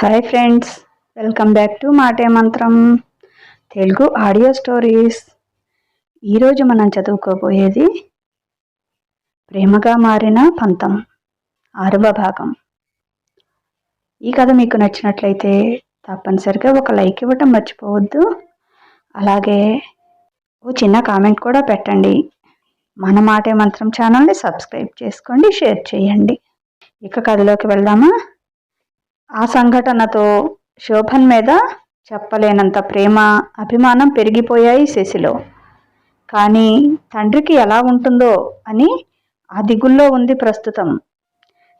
Hi friends welcome back to Maate Mantram Telugu audio stories ఈరోజు మనం చదువుకోబోయేది ప్రేమగా మారిన పంతం ఆరవ భాగం. ఈ కథ మీకు నచ్చినట్లయితే తప్పనిసరిగా ఒక లైక్ ఇవ్వటం మర్చిపోవద్దు. అలాగే ఓ చిన్న కామెంట్ కూడా పెట్టండి. మన మాటే మంత్రం ఛానల్ని సబ్స్క్రైబ్ చేసుకోండి షేర్ చేయండి. ఇక కథలోకి వెళ్దామా? ఆ సంఘటనతో శోభన్ మీద చెప్పలేనంత ప్రేమ అభిమానం పెరిగిపోయాయి శశిలో. కానీ తండ్రికి ఎలా ఉంటుందో అని ఆ దిగుల్లో ఉంది ప్రస్తుతం.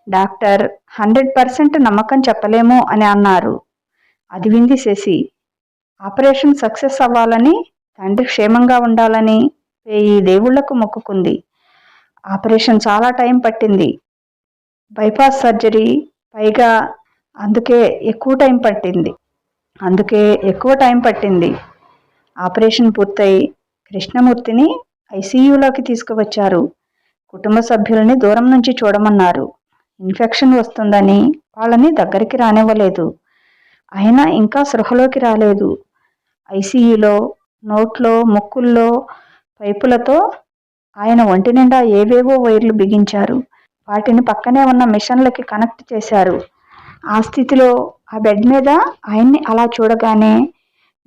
డాక్టర్ హండ్రెడ్ పర్సెంట్ నమ్మకం చెప్పలేము అని అన్నారు. అది వింది శశి. ఆపరేషన్ సక్సెస్ అవ్వాలని తండ్రి క్షేమంగా ఉండాలని ఈ దేవుళ్ళకు మొక్కుకుంది. ఆపరేషన్ చాలా టైం పట్టింది. బైపాస్ సర్జరీ పైగా అందుకే ఎక్కువ టైం పట్టింది. అందుకే ఎక్కువ టైం పట్టింది. ఆపరేషన్ పూర్తయి కృష్ణమూర్తిని ఐసీయూలోకి తీసుకువచ్చారు. కుటుంబ సభ్యులని దూరం నుంచి చూడమన్నారు. ఇన్ఫెక్షన్ వస్తుందని వాళ్ళని దగ్గరికి రానివ్వలేదు. అయినా ఇంకా సృహలోకి రాలేదు. ఐసీయూలో నోట్లో ముక్కుల్లో పైపులతో ఆయన ఒంటి నిండా ఏవేవో వైర్లు బిగించారు. వాటిని పక్కనే ఉన్న మిషన్లకి కనెక్ట్ చేశారు. ఆ స్థితిలో ఆ బెడ్ మీద ఆయన్ని అలా చూడగానే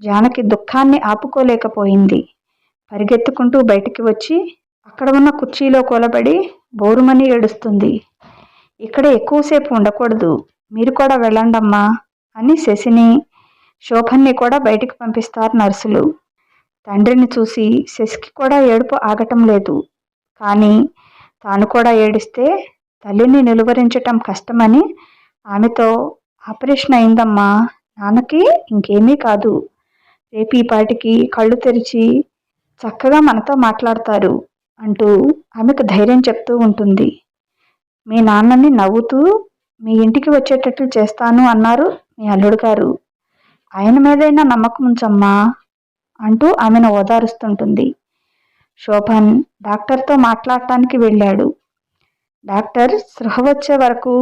జానకి దుఃఖాన్ని ఆపుకోలేకపోయింది. పరిగెత్తుకుంటూ బయటికి వచ్చి అక్కడ ఉన్న కుర్చీలో కూలబడి బోరుమని ఏడుస్తుంది. ఇక్కడ ఎక్కువసేపు ఉండకూడదు. మీరు కూడా వెళ్ళండమ్మా అని శశిని శోభన్ని కూడా బయటికి పంపిస్తారు నర్సులు. తండ్రిని చూసి శశికి కూడా ఏడుపు ఆగటం లేదు. కానీ తాను కూడా ఏడిస్తే తల్లిని నిలువరించటం కష్టమని ఆమెతో ఆపరేషన్ అయిందమ్మా. నాన్నకి ఇంకేమీ కాదు. రేపు ఈ పాటికి కళ్ళు తెరిచి చక్కగా మనతో మాట్లాడతారు అంటూ ఆమెకు ధైర్యం చెప్తూ ఉంటుంది. మీ నాన్నని నవ్వుతూ మీ ఇంటికి వచ్చేటట్లు చేస్తాను అన్నారు మీ అల్లుడు గారు. ఆయన మీదైనా నమ్మకం ఉంచమ్మా అంటూ ఆమెను ఓదారుస్తుంటుంది. శోభన్ డాక్టర్తో మాట్లాడటానికి వెళ్ళాడు. డాక్టర్ సృహ వచ్చే వరకు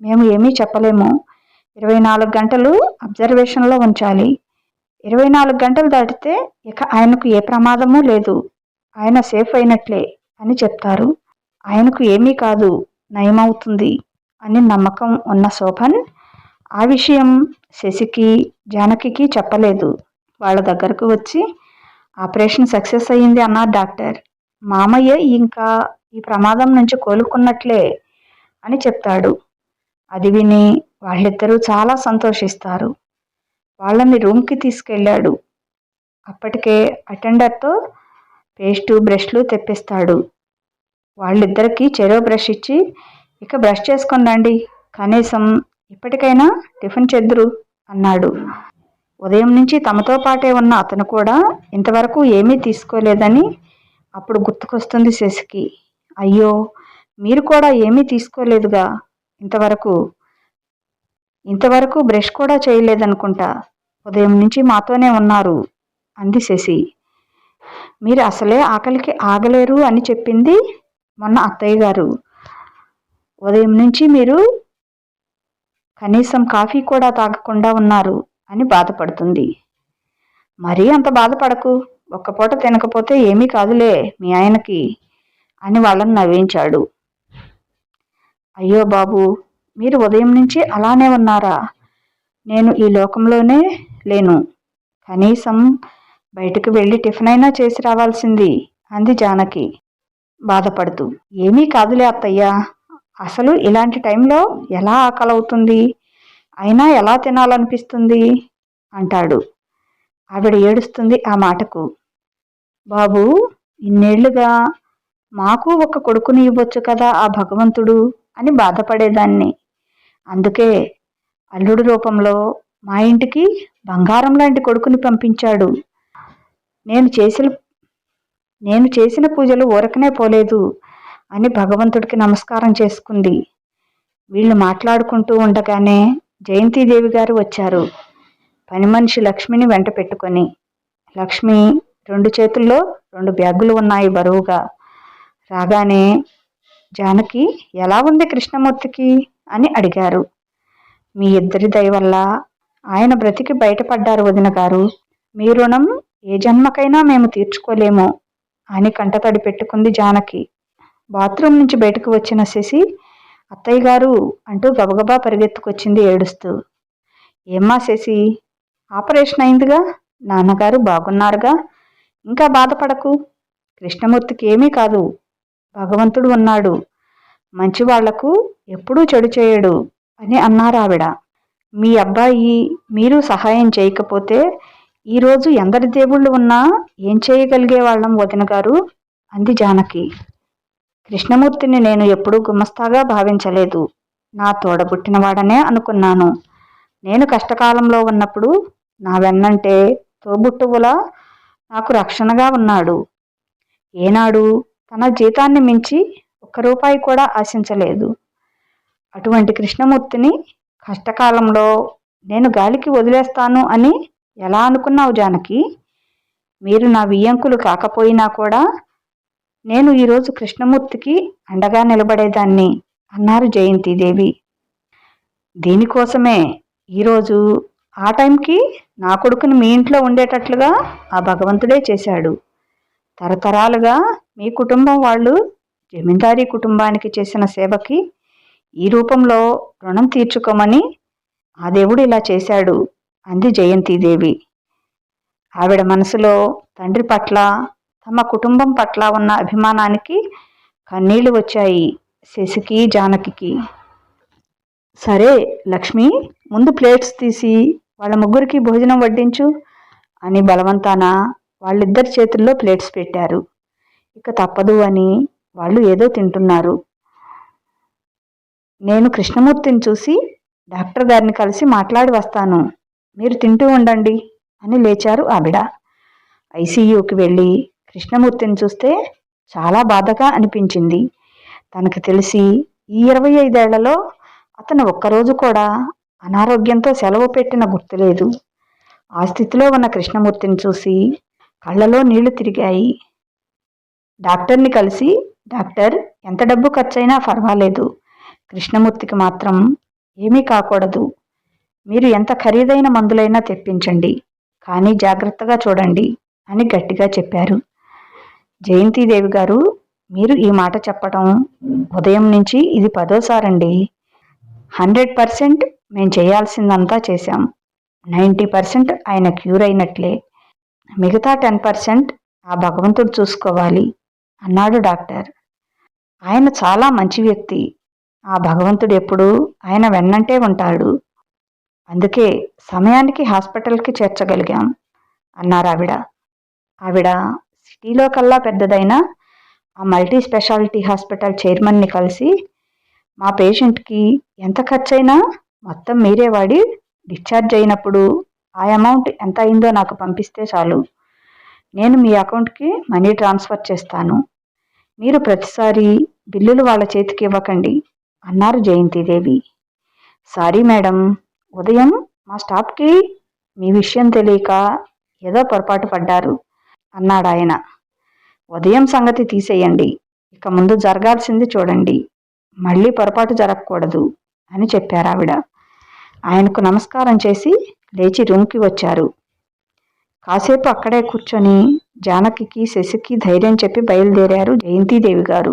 మేము ఏమీ చెప్పలేము. ఇరవై నాలుగు గంటలు అబ్జర్వేషన్లో ఉంచాలి. ఇరవై నాలుగు గంటలు దాటితే ఇక ఆయనకు ఏ ప్రమాదమూ లేదు. ఆయన సేఫ్ అయినట్లే అని చెప్తారు. ఆయనకు ఏమీ కాదు నయమవుతుంది అని నమ్మకం ఉన్న శోభన్ ఆ విషయం శశికి జానకి చెప్పలేదు. వాళ్ళ దగ్గరకు వచ్చి ఆపరేషన్ సక్సెస్ అయ్యింది అన్నారు డాక్టర్. మామయ్య ఇంకా ఈ ప్రమాదం నుంచి కోలుకున్నట్లే అని చెప్తాడు. అది విని వాళ్ళిద్దరూ చాలా సంతోషిస్తారు. వాళ్ళని రూమ్కి తీసుకెళ్ళాడు. అప్పటికే అటెండర్తో పేస్టు బ్రష్లు తెప్పిస్తాడు. వాళ్ళిద్దరికీ చెరో బ్రష్ ఇచ్చి ఇక బ్రష్ చేసుకొని రండి కనీసం ఇప్పటికైనా టిఫిన్ చెద్దురు అన్నాడు. ఉదయం నుంచి తమతో పాటే ఉన్న అతను కూడా ఇంతవరకు ఏమీ తీసుకోలేదని అప్పుడు గుర్తుకొస్తుంది శశికి. అయ్యో మీరు కూడా ఏమీ తీసుకోలేదుగా. ఇంతవరకు ఇంతవరకు బ్రష్ కూడా చేయలేదనుకుంటా. ఉదయం నుంచి మాతోనే ఉన్నారు అంది శశి. మీరు అసలే ఆకలికి ఆగలేరు అని చెప్పింది మొన్న అత్తయ్య గారు. ఉదయం నుంచి మీరు కనీసం కాఫీ కూడా తాగకుండా ఉన్నారు అని బాధపడుతుంది. మరీ అంత బాధపడకు ఒక్క పూట తినకపోతే ఏమీ కాదులే మీ ఆయనకి అని వాళ్ళని నవ్వించాడు. అయ్యో బాబు మీరు ఉదయం నుంచి అలానే ఉన్నారా? నేను ఈ లోకంలోనే లేను. కనీసం బయటకు వెళ్ళి టిఫిన్ అయినా చేసి రావాల్సింది అంది జానకి. బాధపడుతూ. ఏమీ కాదులే అత్తయ్య. అసలు ఇలాంటి టైంలో ఎలా ఆకలవుతుంది అయినా ఎలా తినాలనిపిస్తుంది? అంటాడు. ఆవిడ ఏడుస్తుంది ఆ మాటకు. బాబు ఇన్నేళ్ళుగా మాకు ఒక కొడుకుని ఇవ్వచ్చు కదా ఆ భగవంతుడు? అని బాధపడేదాన్ని. అందుకే అల్లుడు రూపంలో మా ఇంటికి బంగారం లాంటి కొడుకుని పంపించాడు. నేను చేసిన నేను చేసిన పూజలు ఊరకనే పోలేదు అని భగవంతుడికి నమస్కారం చేసుకుంది. వీళ్ళు మాట్లాడుకుంటూ ఉండగానే జయంతిదేవి గారు వచ్చారు. పని మనిషి లక్ష్మిని వెంట పెట్టుకొని లక్ష్మి రెండు చేతుల్లో రెండు బ్యాగులు ఉన్నాయి బరువుగా. రాగానే జానకి ఎలా ఉంది కృష్ణమూర్తికి? అని అడిగారు. మీ ఇద్దరి దయ వల్ల ఆయన బ్రతికి బయటపడ్డారు వదిన గారు. మీ రుణం ఏ జన్మకైనా మేము తీర్చుకోలేము అని కంటతడి పెట్టుకుంది జానకి. బాత్రూమ్ నుంచి బయటకు వచ్చిన శశి అత్తయ్య గారు అంటూ గబగబా పరిగెత్తుకొచ్చింది ఏడుస్తూ. ఏమ్మా శశి ఆపరేషన్ అయిందిగా? నాన్నగారు బాగున్నారుగా? ఇంకా బాధపడకు. కృష్ణమూర్తికి ఏమీ కాదు. భగవంతుడు ఉన్నాడు. మంచి వాళ్ళకు ఎప్పుడూ చెడు చేయడు అని అన్నారు ఆవిడ. మీ అబ్బాయి మీరు సహాయం చేయకపోతే ఈరోజు ఎందరి దేవుళ్ళు ఉన్నా ఏం చేయగలిగే వాళ్ళం వదిన గారు? అంది జానకి. కృష్ణమూర్తిని నేను ఎప్పుడూ గుమస్తాగా భావించలేదు. నా తోడబుట్టినవాడనే అనుకున్నాను. నేను కష్టకాలంలో ఉన్నప్పుడు నా వెన్నంటే తోబుట్టువులా నాకు రక్షణగా ఉన్నాడు. ఏనాడు తన జీతాన్ని మించి ఒక్క రూపాయి కూడా ఆశించలేదు. అటువంటి కృష్ణమూర్తిని కష్టకాలంలో నేను గాలికి వదిలేస్తాను అని ఎలా అనుకున్నావు జానకి? మీరు నా వియ్యంకులు కాకపోయినా కూడా నేను ఈరోజు కృష్ణమూర్తికి అండగా నిలబడేదాన్ని అన్నారు జయంతిదేవి. దీనికోసమే ఈరోజు ఆ టైంకి నా కొడుకుని మీ ఇంట్లో ఉండేటట్లుగా ఆ భగవంతుడే చేశాడు. తరతరాలుగా మీ కుటుంబం వాళ్ళు జమీందారీ కుటుంబానికి చేసిన సేవకి ఈ రూపంలో రుణం తీర్చుకోమని ఆ దేవుడు ఇలా చేశాడు అంది జయంతిదేవి. ఆవిడ మనసులో తండ్రి పట్ల తమ కుటుంబం పట్ల ఉన్న అభిమానానికి కన్నీళ్ళు వచ్చాయి శశికి జానకి సరే లక్ష్మి ముందు ప్లేట్స్ తీసి వాళ్ళ ముగ్గురికి భోజనం వడ్డించు అని బలవంతాన వాళ్ళిద్దరి చేతుల్లో ప్లేట్స్ పెట్టారు. ఇక తప్పదు అని వాళ్ళు ఏదో తింటున్నారు. నేను కృష్ణమూర్తిని చూసి డాక్టర్ గారిని కలిసి మాట్లాడి వస్తాను. మీరు తింటూ ఉండండి అని లేచారు ఆవిడ. ఐసీయూకి వెళ్ళి కృష్ణమూర్తిని చూస్తే చాలా బాధగా అనిపించింది. తనకు తెలిసి ఈ ఇరవై ఐదేళ్ళలో అతను ఒక్కరోజు కూడా అనారోగ్యంతో సెలవు పెట్టిన గుర్తులేదు. ఆ స్థితిలో ఉన్న కృష్ణమూర్తిని చూసి కళ్ళలో నీళ్ళు తిరిగాయి. డాక్టర్ని కలిసి డాక్టర్ ఎంత డబ్బు ఖర్చైనా పర్వాలేదు కృష్ణమూర్తికి మాత్రం ఏమీ కాకూడదు. మీరు ఎంత ఖరీదైన మందులైనా తెప్పించండి. కానీ జాగ్రత్తగా చూడండి అని గట్టిగా చెప్పారు. జయంతిదేవి గారు మీరు ఈ మాట చెప్పడం ఉదయం నుంచి ఇది పదోసారండి. హండ్రెడ్ పర్సెంట్ మేము చేయాల్సిందంతా చేశాం. నైంటీ పర్సెంట్ ఆయన క్యూర్ అయినట్లే. మిగతా టెన్ పర్సెంట్ ఆ భగవంతుడు చూసుకోవాలి. అన్నాడు డాక్టర్. ఆయన చాలా మంచి వ్యక్తి. ఆ భగవంతుడు ఎప్పుడు ఆయన వెన్నంటే ఉంటాడు. అందుకే సమయానికి హాస్పిటల్కి చేర్చగలిగాం అన్నారు ఆవిడ. ఆవిడ సిటీలో కల్లా పెద్దదైన ఆ మల్టీ స్పెషాలిటీ హాస్పిటల్ చైర్మన్ని కలిసి మా పేషెంట్కి ఎంత ఖర్చైనా మొత్తం మీరే వాడి డిశ్చార్జ్ అయినప్పుడు ఆ అమౌంట్ ఎంత అయిందో నాకు పంపిస్తే చాలు. నేను మీ అకౌంట్కి మనీ ట్రాన్స్ఫర్ చేస్తాను. మీరు ప్రతిసారి బిల్లులు వాళ్ళ చేతికి ఇవ్వకండి. అన్నారు జయంతిదేవి. సారీ మేడం ఉదయం మా స్టాఫ్కి మీ విషయం తెలియక ఏదో పొరపాటు పడ్డారు అన్నాడు ఆయన. ఉదయం సంగతి తీసేయండి. ఇక ముందు జరగాల్సింది చూడండి. మళ్ళీ పొరపాటు జరగకూడదు అని చెప్పారు ఆవిడ ఆయనకు నమస్కారం చేసి లేచి రూమ్కి వచ్చారు. కాసేపు అక్కడే కూర్చొని జానకి శశికి ధైర్యం చెప్పి బయలుదేరారు జయంతిదేవి గారు.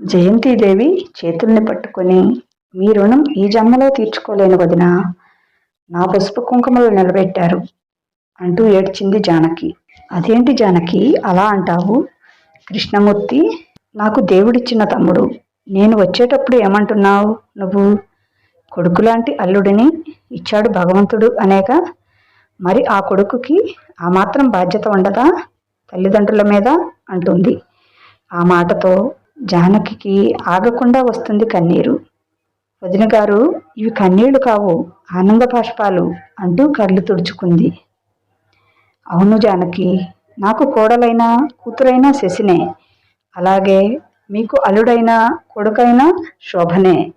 జయంతిదేవి చేతుల్ని పట్టుకొని మీ రుణం ఈ జన్మలో తీర్చుకోలేని వదిన. నా పసుపు కుంకుమలు నిలబెట్టారు అంటూ ఏడ్చింది జానకి. అదేంటి జానకి అలా అంటావు? కృష్ణమూర్తి నాకు దేవుడిచ్చిన తమ్ముడు. నేను వచ్చేటప్పుడు ఏమంటున్నావు నువ్వు? కొడుకులాంటి అల్లుడిని ఇచ్చాడు భగవంతుడు అనేక మరి ఆ కొడుకుకి ఆ మాత్రం బాధ్యత ఉండదా? తల్లిదండ్రుల మీద అంటుంది. ఆ మాటతో జానకి ఆగకుండా వస్తుంది కన్నీరు. వదిన గారు ఇవి కన్నీళ్ళు కావు ఆనంద బాష్పాలు అంటూ కళ్ళు తుడుచుకుంది. అవును జానకి నాకు కోడలైనా కూతురైనా శశినే. అలాగే మీకు అల్లుడైన కొడుకైనా శోభనే.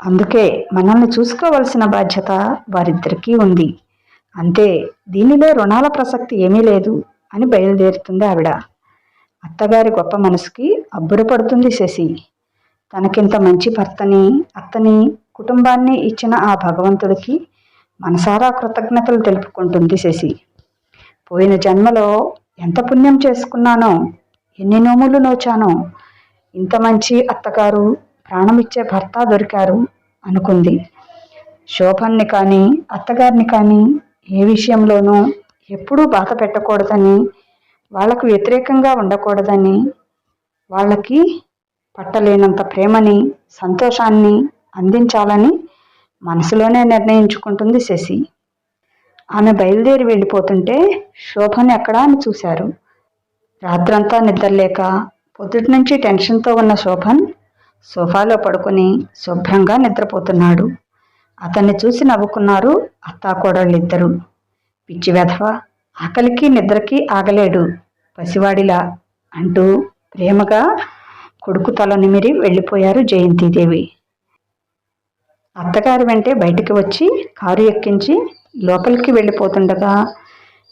అందుకే మనల్ని చూసుకోవలసిన బాధ్యత వారిద్దరికీ ఉంది. అంతే దీనిలో రుణాల ప్రసక్తి ఏమీ లేదు అని బయలుదేరుతుంది ఆవిడ. అత్తగారి గొప్ప మనసుకి అబ్బురపడుతుంది శశి. తనకింత మంచి భర్తని అత్తని కుటుంబాన్ని ఇచ్చిన ఆ భగవంతుడికి మనసారా కృతజ్ఞతలు తెలుపుకుంటుంది శశి. పోయిన జన్మలో ఎంత పుణ్యం చేసుకున్నానో ఎన్ని నోములు నోచానో ఇంత మంచి అత్తగారు ప్రాణమిచ్చే భర్త దొరికారు అనుకుంది. శోభన్ని కానీ అత్తగారిని కానీ ఏ విషయంలోనూ ఎప్పుడూ బాధ పెట్టకూడదని వాళ్ళకు వ్యతిరేకంగా ఉండకూడదని వాళ్ళకి పట్టలేనంత ప్రేమని సంతోషాన్ని అందించాలని మనసులోనే నిర్ణయించుకుంటుంది శశి. ఆమె బయలుదేరి వెళ్ళిపోతుంటే శోభను ఎక్కడా అని చూశారు. రాత్రంతా నిద్రలేక పొద్దుటి నుంచి టెన్షన్తో ఉన్న శోభన్ సోఫాలో పడుకొని శుభ్రంగా నిద్రపోతున్నాడు. అతన్ని చూసి నవ్వుకున్నారు అత్తాకోడళ్ళిద్దరూ పిచ్చి వెధవ ఆకలికి నిద్రకి ఆగలేడు పసివాడిలా అంటూ ప్రేమగా కొడుకు తల నిమిరి వెళ్ళిపోయారు జయంతిదేవి. అత్తగారి వెంటే బయటికి వచ్చి కారు ఎక్కించి లోపలికి వెళ్ళిపోతుండగా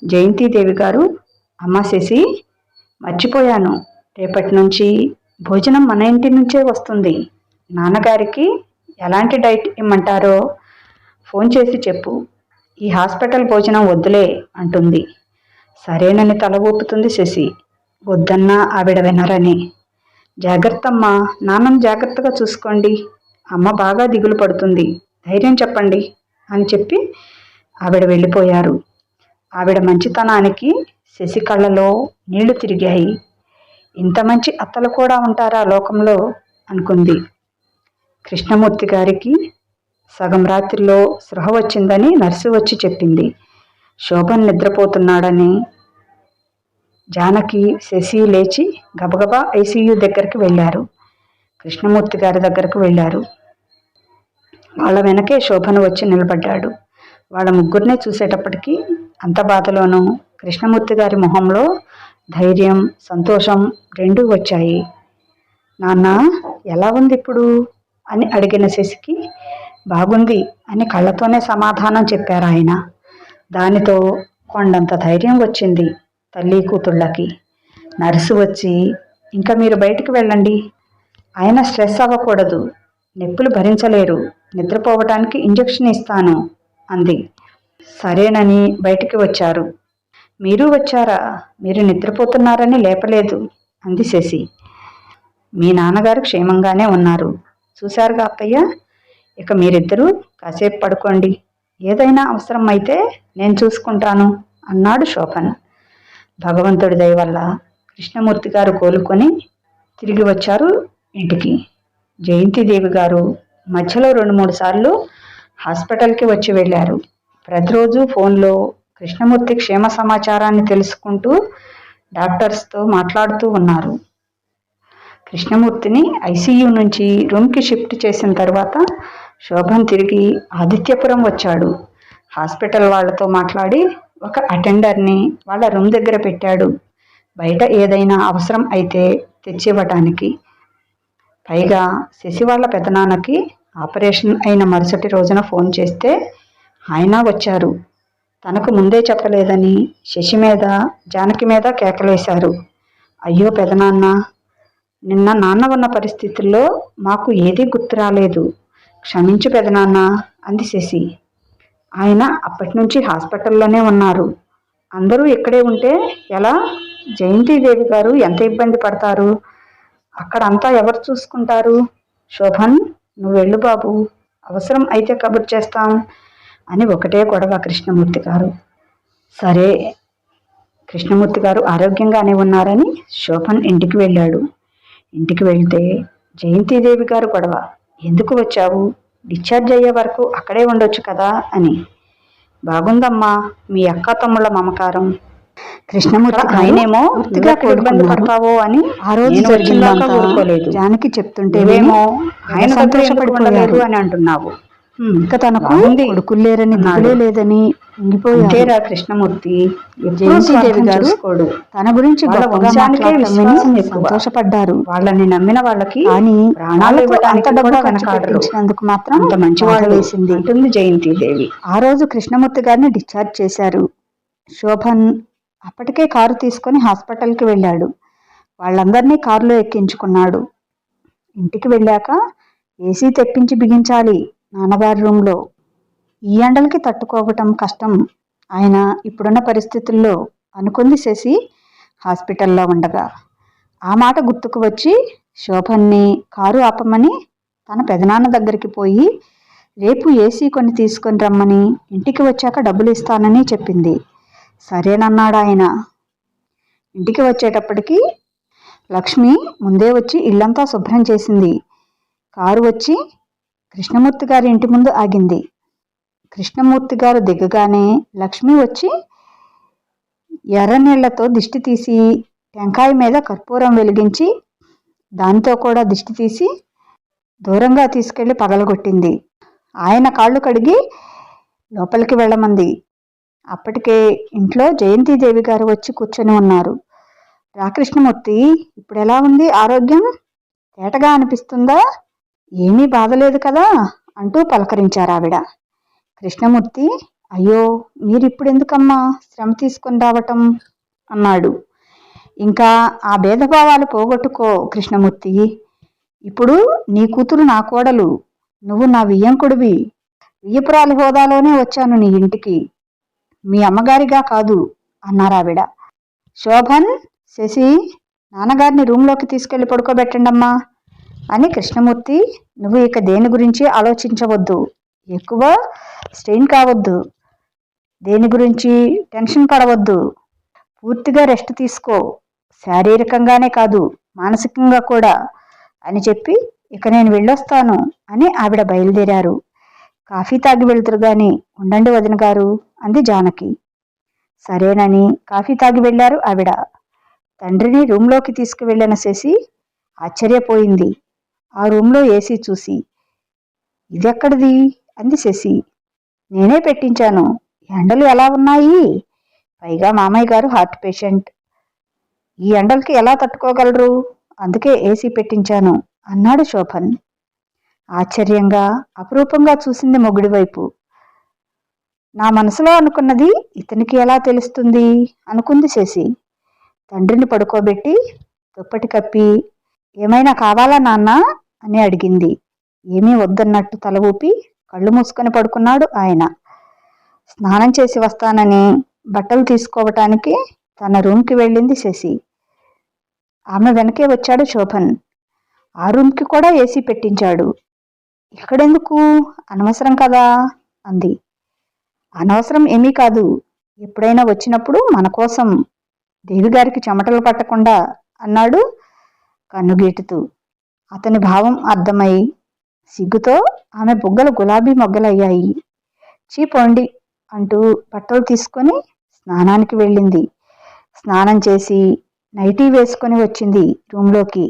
జయంతిదేవి గారు అమ్మ శశి మర్చిపోయాను. రేపటి నుంచి భోజనం మన ఇంటి నుంచే వస్తుంది. నాన్నగారికి ఎలాంటి డైట్ ఇమ్మంటారో ఫోన్ చేసి చెప్పు. ఈ హాస్పిటల్ భోజనం వద్దులే అంటుంది. సరేనని తల ఊపుతుంది శశి. వద్దన్నా ఆవిడ వినరని. జాగ్రత్తమ్మా నాన్నను జాగ్రత్తగా చూసుకోండి. అమ్మ బాగా దిగులు పడుతుంది. ధైర్యం చెప్పండి అని చెప్పి ఆవిడ వెళ్ళిపోయారు. ఆవిడ మంచితనానికి శశి కళ్ళలో నీళ్ళు తిరిగాయి. ఇంత మంచి అత్తలు కూడా ఉంటారా లోకంలో? అనుకుంది. కృష్ణమూర్తి గారికి సగం రాత్రిలో సృహ వచ్చిందని నర్సు వచ్చి చెప్పింది. శోభన్ నిద్రపోతున్నాడని జానకి శశి లేచి గబగబా ఐసీయూ దగ్గరికి వెళ్ళారు. కృష్ణమూర్తి గారి దగ్గరకు వెళ్ళారు. వాళ్ళ వెనకే శోభను వచ్చి నిలబడ్డాడు. వాళ్ళ ముగ్గురినే చూసేటప్పటికీ అంత బాధలోనూ కృష్ణమూర్తి గారి మొహంలో ధైర్యం సంతోషం రెండూ వచ్చాయి. నాన్న ఎలా ఉంది ఇప్పుడు అని అడిగిన శశికి బాగుంది అని కళ్ళతోనే సమాధానం చెప్పారు ఆయన. దానితో కొండంత ధైర్యం వచ్చింది తల్లి కూతుళ్ళకి. నర్సు వచ్చి ఇంకా మీరు బయటికి వెళ్ళండి. ఆయన స్ట్రెస్ అవ్వకూడదు. నొప్పులు భరించలేరు. నిద్రపోవటానికి ఇంజెక్షన్ ఇస్తాను అంది. సరేనని బయటికి వచ్చారు. మీరు వచ్చారా? మీరు నిద్రపోతున్నారని లేపలేదు అంది శశి. మీ నాన్నగారు క్షేమంగానే ఉన్నారు. చూశారుగా అత్తయ్య ఇక మీరిద్దరూ కాసేపు పడుకోండి. ఏదైనా అవసరం అయితే నేను చూసుకుంటాను అన్నాడు శోభన్. భగవంతుడి దయ వల్ల కృష్ణమూర్తి గారు కోలుకొని తిరిగి వచ్చారు ఇంటికి. జయంతిదేవి గారు మధ్యలో రెండు మూడు సార్లు హాస్పిటల్కి వచ్చి వెళ్ళారు. ప్రతిరోజు ఫోన్లో కృష్ణమూర్తి క్షేమ సమాచారాన్ని తెలుసుకుంటూ డాక్టర్స్తో మాట్లాడుతూ ఉన్నారు. కృష్ణమూర్తిని ఐసీయూ నుంచి రూమ్కి షిఫ్ట్ చేసిన తర్వాత శోభన్ తిరిగి ఆదిత్యపురం వచ్చాడు. హాస్పిటల్ వాళ్ళతో మాట్లాడి ఒక అటెండర్ని వాళ్ళ రూమ్ దగ్గర పెట్టాడు. బయట ఏదైనా అవసరం అయితే తెచ్చివ్వటానికి. పైగా శశి వాళ్ళ పెదనాన్నకి ఆపరేషన్ అయిన మరుసటి రోజున ఫోన్ చేస్తే ఆయన వచ్చారు. తనకు ముందే చెప్పలేదని శశి మీద జానకి మీద కేకలేశారు. అయ్యో పెదనాన్న నిన్న నాన్న ఉన్న పరిస్థితుల్లో మాకు ఏదీ గుర్తు రాలేదు. క్షమించు పెదనాన్న అంది శశి. ఆయన అప్పటి నుంచి హాస్పిటల్లోనే ఉన్నారు. అందరూ ఇక్కడే ఉంటే ఎలా? జయంతిదేవి గారు ఎంత ఇబ్బంది పడతారు? అక్కడ అంతా ఎవరు చూసుకుంటారు? శోభన్ నువ్వు వెళ్ళు బాబు అవసరం అయితే కబుర్ చేస్తాం అని ఒకటే గొడవ కృష్ణమూర్తి గారు. సరే కృష్ణమూర్తి గారు ఆరోగ్యంగానే ఉన్నారని శోభన్ ఇంటికి వెళ్ళాడు. ఇంటికి వెళ్తే జయంతిదేవి గారు గొడవ. ఎందుకు వచ్చావు? డిశ్చార్జ్ అయ్యే వరకు అక్కడే ఉండొచ్చు కదా అని. బాగుందమ్మా మీ అక్క తమ్ముళ్ళ మమకారం. కృష్ణమూర్తి ఆయనేమో పూర్తిగా పడతావో అని ఆ రోజు జరిగిందాకా ఊరుకోలేదు. జానకి చెప్తుంటే ఏమో ఆయన సంతోషపడిపోయారు. అని అంటున్నావు. ఇంకా తనకు కొడుకులు లేరని దిగులే లేదని ఉండిపోయారా కృష్ణమూర్తి జయంతిదేవి గారు తన గురించి సంతోషపడ్డారు. వాళ్ళని నమ్మిన వాళ్ళకి కానీ అంత డబ్బు కనకాడించినందుకు మాత్రం అంత మంచి వాళ్ళు వేసింది అంటుంది జయంతిదేవి. ఆ రోజు కృష్ణమూర్తి గారిని డిశ్చార్జ్ చేశారు. శోభన్ అప్పటికే కారు తీసుకొని హాస్పిటల్కి వెళ్ళాడు. వాళ్ళందరినీ కారులో ఎక్కించుకున్నాడు. ఇంటికి వెళ్ళాక ఏసీ తెప్పించి బిగించాలి. నాన్నగారి రూమ్లో ఈ ఎండలకి తట్టుకోవటం కష్టం ఆయన ఇప్పుడున్న పరిస్థితుల్లో అనుకుంది శశి హాస్పిటల్లో ఉండగా. ఆ మాట గుర్తుకు వచ్చి శోభన్ని కారు ఆపమని తన పెదనాన్న దగ్గరికి పోయి రేపు ఏసీ కొన్ని తీసుకొని రమ్మని ఇంటికి వచ్చాక డబ్బులు ఇస్తానని చెప్పింది. సరేనన్నాడు ఆయన. ఇంటికి వచ్చేటప్పటికి లక్ష్మి ముందే వచ్చి ఇల్లంతా శుభ్రం చేసింది. కారు వచ్చి కృష్ణమూర్తి గారి ఇంటి ముందు ఆగింది. కృష్ణమూర్తి గారు దిగగానే లక్ష్మి వచ్చి ఎర్రనీళ్ళతో దిష్టి తీసి టెంకాయ మీద కర్పూరం వెలిగించి దాంతో కూడా దిష్టి తీసి దూరంగా తీసుకెళ్ళి పగలగొట్టింది. ఆయన కాళ్ళు కడిగి లోపలికి వెళ్ళమంది. అప్పటికే ఇంట్లో జయంతిదేవి గారు వచ్చి కూర్చొని ఉన్నారు. రాకృష్ణమూర్తి ఇప్పుడు ఎలా ఉంది ఆరోగ్యం? తేటగా అనిపిస్తుందా? ఏమీ బాధలేదు కదా? అంటూ పలకరించారు ఆవిడ కృష్ణమూర్తి అయ్యో మీరిప్పుడు ఎందుకమ్మా శ్రమ తీసుకొని రావటం అన్నాడు. ఇంకా ఆ భేదభావాలు పోగొట్టుకో కృష్ణమూర్తి. ఇప్పుడు నీ కూతురు నా కోడలు. నువ్వు నా వియ్యంకుడివి. వియ్యపురాలి హోదాలోనే వచ్చాను నీ ఇంటికి. మీ అమ్మగారిగా కాదు అన్నారావిడ. శోభన్ శశి నాన్నగారిని రూమ్లోకి తీసుకెళ్ళి పడుకోబెట్టండమ్మా. అని కృష్ణమూర్తి నువ్వు ఇక దేని గురించి ఆలోచించవద్దు? ఎక్కువ స్ట్రెయిన్ కావద్దు. దేని గురించి టెన్షన్ పడవద్దు. పూర్తిగా రెస్ట్ తీసుకో. శారీరకంగానే కాదు మానసికంగా కూడా అని చెప్పి ఇక నేను వెళ్ళొస్తాను అని ఆవిడ బయలుదేరారు. కాఫీ తాగి వెళ్తురు గాని ఉండండి వదిన గారు అంది జానకి. సరేనని కాఫీ తాగి వెళ్ళారు ఆవిడ. తండ్రిని రూమ్లోకి తీసుకువెళ్ళిన శశి ఆశ్చర్యపోయింది. ఆ రూంలో ఏసీ చూసి ఇదెక్కడిది? అంది శశి. నేనే పెట్టించాను. ఎండలు ఎలా ఉన్నాయి? పైగా మామయ్య గారు హార్ట్ పేషెంట్. ఈ ఎండలకి ఎలా తట్టుకోగలరు? అందుకే ఏసీ పెట్టించాను అన్నాడు శోభన్. ఆశ్చర్యంగా అపురూపంగా చూసింది మొగుడి వైపు. నా మనసులో అనుకున్నది ఇతనికి ఎలా తెలుస్తుంది? అనుకుంది శశి. తండ్రిని పడుకోబెట్టి దుప్పటి కప్పి ఏమైనా కావాలా నాన్న? అని అడిగింది. ఏమీ వద్దన్నట్టు తల ఊపి కళ్ళు మూసుకొని పడుకున్నాడు ఆయన. స్నానం చేసి వస్తానని బట్టలు తీసుకోవటానికి తన రూమ్కి వెళ్ళింది శశి. ఆమె వెనకే వచ్చాడు శోభన్. ఆ రూమ్కి కూడా ఏసీ పెట్టించాడు. ఇక్కడెందుకు? అనవసరం కదా అంది. అనవసరం ఏమీ కాదు. ఎప్పుడైనా వచ్చినప్పుడు మన కోసం దేవిగారికి చెమటలు పట్టకుండా అన్నాడు కన్నుగీటుతూ. అతని భావం అర్థమై సిగ్గుతో ఆమె బుగ్గలు గులాబీ మొగ్గలయ్యాయి. చీపోండి అంటూ బట్టలు తీసుకొని స్నానానికి వెళ్ళింది. స్నానం చేసి నైటీ వేసుకొని వచ్చింది రూమ్లోకి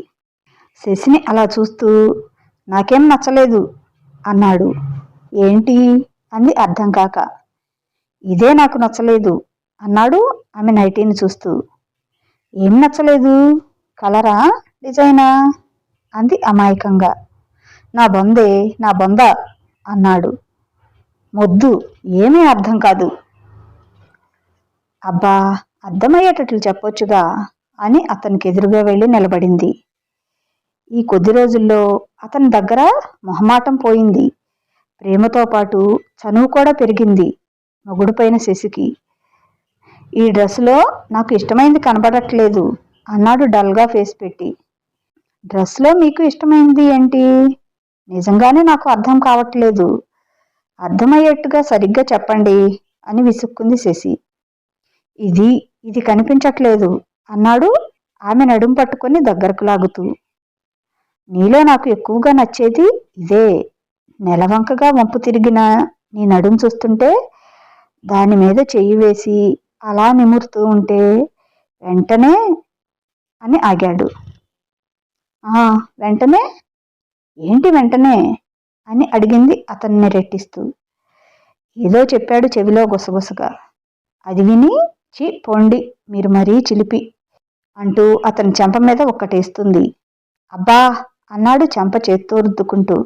శశిని అలా చూస్తూ నాకేం నచ్చలేదు అన్నాడు. ఏంటి? అంది అర్థం కాక. ఇదే నాకు నచ్చలేదు అన్నాడు ఆమె నైటీని చూస్తూ. ఏం నచ్చలేదు? కలరా? డిజైనా? అంది అమాయకంగా. నా బొందే నా బొంద అన్నాడు. మొద్దు ఏమీ అర్థం కాదు. అబ్బా అర్థమయ్యేటట్లు చెప్పొచ్చుగా అని అతనికి ఎదురుగా వెళ్ళి నిలబడింది. ఈ కొద్ది రోజుల్లో అతని దగ్గర మొహమాటం పోయింది. ప్రేమతో పాటు చనువు కూడా పెరిగింది మొగుడుపైన శశికి. ఈ డ్రెస్సులో నాకు ఇష్టమైంది కనబడట్లేదు అన్నాడు డల్గా ఫేస్ పెట్టి. డ్రెస్లో మీకు ఇష్టమైంది ఏంటి? నిజంగానే నాకు అర్థం కావట్లేదు. అర్థమయ్యేట్టుగా సరిగ్గా చెప్పండి అని విసుక్కుంది శశి. ఇది ఇది కనిపించట్లేదు అన్నాడు ఆమె నడుం పట్టుకొని దగ్గరకు లాగుతూ. నీలో నాకు ఎక్కువగా నచ్చేది ఇదే. నెలవంకగా వంపు తిరిగిన నీ నడుం చూస్తుంటే దాని మీద చెయ్యి వేసి అలా నిమురుతూ ఉంటే వెంటనే అని ఆగాడు. వెంటనే? ఏంటి వెంటనే? అని అడిగింది అతన్ని రెట్టిస్తూ. ఏదో చెప్పాడు చెవిలో గుసగుసగా. అది విని చి పోండి మీరు మరీ చిలిపి అంటూ అతని చెంప మీద ఒక్కటేస్తుంది. అబ్బా అన్నాడు చెంప చేత్తో రుద్దుకుంటూ.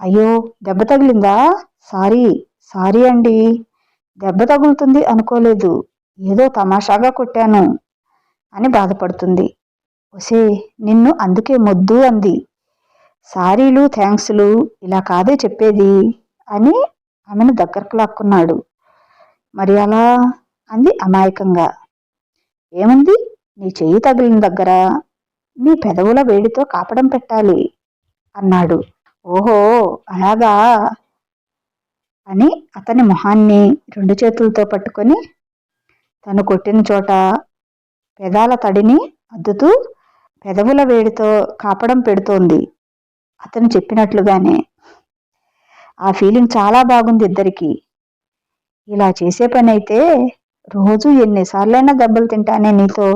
అయ్యో దెబ్బ తగిలిందా? సారీ సారీ అండి. దెబ్బ తగులుతుంది అనుకోలేదు. ఏదో తమాషాగా కొట్టాను అని బాధపడుతుంది. ఒసే నిన్ను అందుకే మొద్దు అంది. సారీలు థ్యాంక్స్లు ఇలా కాదే చెప్పేది అని ఆమెను దగ్గరకు లాక్కున్నాడు. మరి అలా అంది అమాయకంగా. ఏముంది? నీ చెయ్యి తగిలిన దగ్గర నీ పెదవుల వేడితో కాపడం పెట్టాలి అన్నాడు. ఓహో అలాగా? అని అతని మొహాన్ని రెండు చేతులతో పట్టుకొని తను కొట్టిన చోట పెదాల తడిని అద్దుతూ పెదవుల వేడితో కాపడం పెడుతోంది. అతను చెప్పినట్లుగానే ఆ ఫీలింగ్ చాలా బాగుంది ఇద్దరికి. ఇలా చేసే పని అయితే రోజు ఎన్నిసార్లైనా దెబ్బలు తింటానే నీతో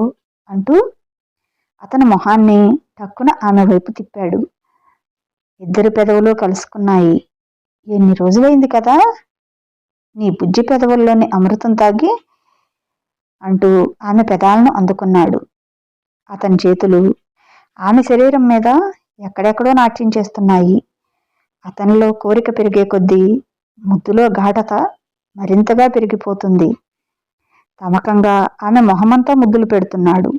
అంటూ అతని మొహాన్ని టక్కున ఆమె వైపు తిప్పాడు. ఇద్దరు పెదవులు కలుసుకున్నాయి. ఎన్ని రోజులైంది కదా? నీ బుజ్జి పెదవుల్లోని అమృతం తాగి అంటూ ఆమె పెదాలను అందుకున్నాడు. అతని చేతులు ఆమె శరీరం మీద ఎక్కడెక్కడో నాట్యం చేస్తున్నాయి. అతనిలో కోరిక పెరిగే కొద్దీ ముద్దులో ఘాటత మరింతగా పెరిగిపోతుంది. తమకంగా ఆమె మొహమంతా ముద్దులు పెడుతున్నాడు.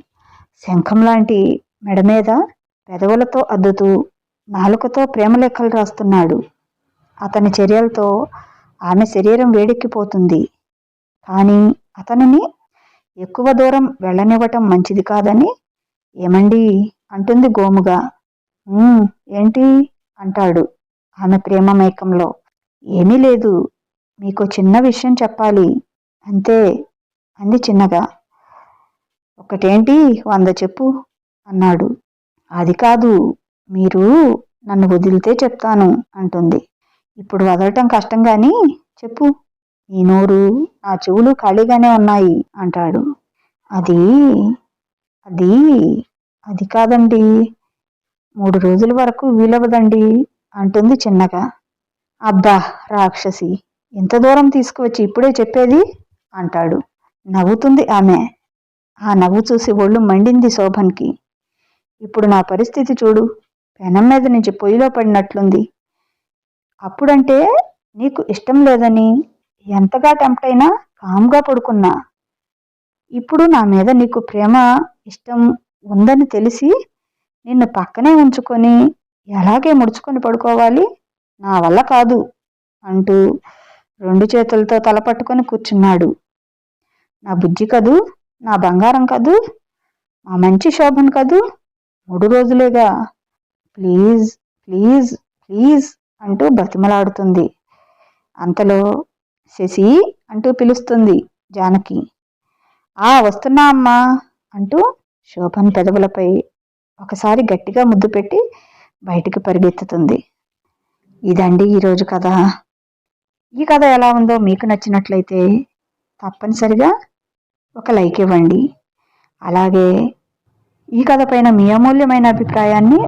శంఖం లాంటి మెడ మీద పెదవులతో అద్దుతూ నాలుకతో ప్రేమలేఖలు రాస్తున్నాడు. అతని చర్యలతో ఆమె శరీరం వేడెక్కిపోతుంది. కానీ అతనిని ఎక్కువ దూరం వెళ్ళనివ్వటం మంచిది కాదని ఏమండి? అంటుంది గోముగా. ఏంటి? అంటాడు ఆమె ప్రేమమేకంలో ఏమీ లేదు మీకు చిన్న విషయం చెప్పాలి. అంతే అంది చిన్నగా. ఒకటేంటి? వంద చెప్పు అన్నాడు. అది కాదు మీరు నన్ను వదిలితే చెప్తాను అంటుంది. ఇప్పుడు వదలటం కష్టం కానీ చెప్పు. నీ నోరు నా చెవులు ఖాళీగానే ఉన్నాయి అంటాడు. అది అది అది కాదండి. మూడు రోజుల వరకు వీలవదండి అంటుంది చిన్నగా. అబ్బా రాక్షసి ఎంత దూరం తీసుకువచ్చి ఇప్పుడే చెప్పేది? అంటాడు. నవ్వుతుంది ఆమె. ఆ నవ్వు చూసి ఒళ్ళు మండింది శోభన్కి. ఇప్పుడు నా పరిస్థితి చూడు. పెనం మీద నుంచి పొయ్యిలో పడినట్లుంది. అప్పుడంటే నీకు ఇష్టం లేదని ఎంతగా టెంప్ట్ అయినా కామ్గా పడుకున్నా. ఇప్పుడు నా మీద నీకు ప్రేమ ఇష్టం ఉందని తెలిసి నిన్ను పక్కనే ఉంచుకొని ఎలాగే ముడుచుకొని పడుకోవాలి? నా వల్ల కాదు అంటూ రెండు చేతులతో తల పట్టుకొని కూర్చున్నాడు. నా బుజ్జి కదూ? నా బంగారం కదూ? మా మంచి శోభన్ కదూ? మూడు రోజులేగా. ప్లీజ్ ప్లీజ్ ప్లీజ్ అంటూ బతిమలాడుతుంది. అంతలో శశి అంటూ పిలుస్తుంది జానకి. ఆ వస్తున్నా అమ్మా. అంటూ శోభన్ పెదవులపై ఒకసారి గట్టిగా ముద్దు పెట్టి బయటికి పరిగెత్తుతుంది. ఇదండి ఈరోజు కథ. ఈ కథ ఎలా ఉందో మీకు నచ్చినట్లయితే తప్పనిసరిగా ఒక లైక్ ఇవ్వండి. అలాగే ఈ కథ పైన మీ అమూల్యమైన అభిప్రాయాన్ని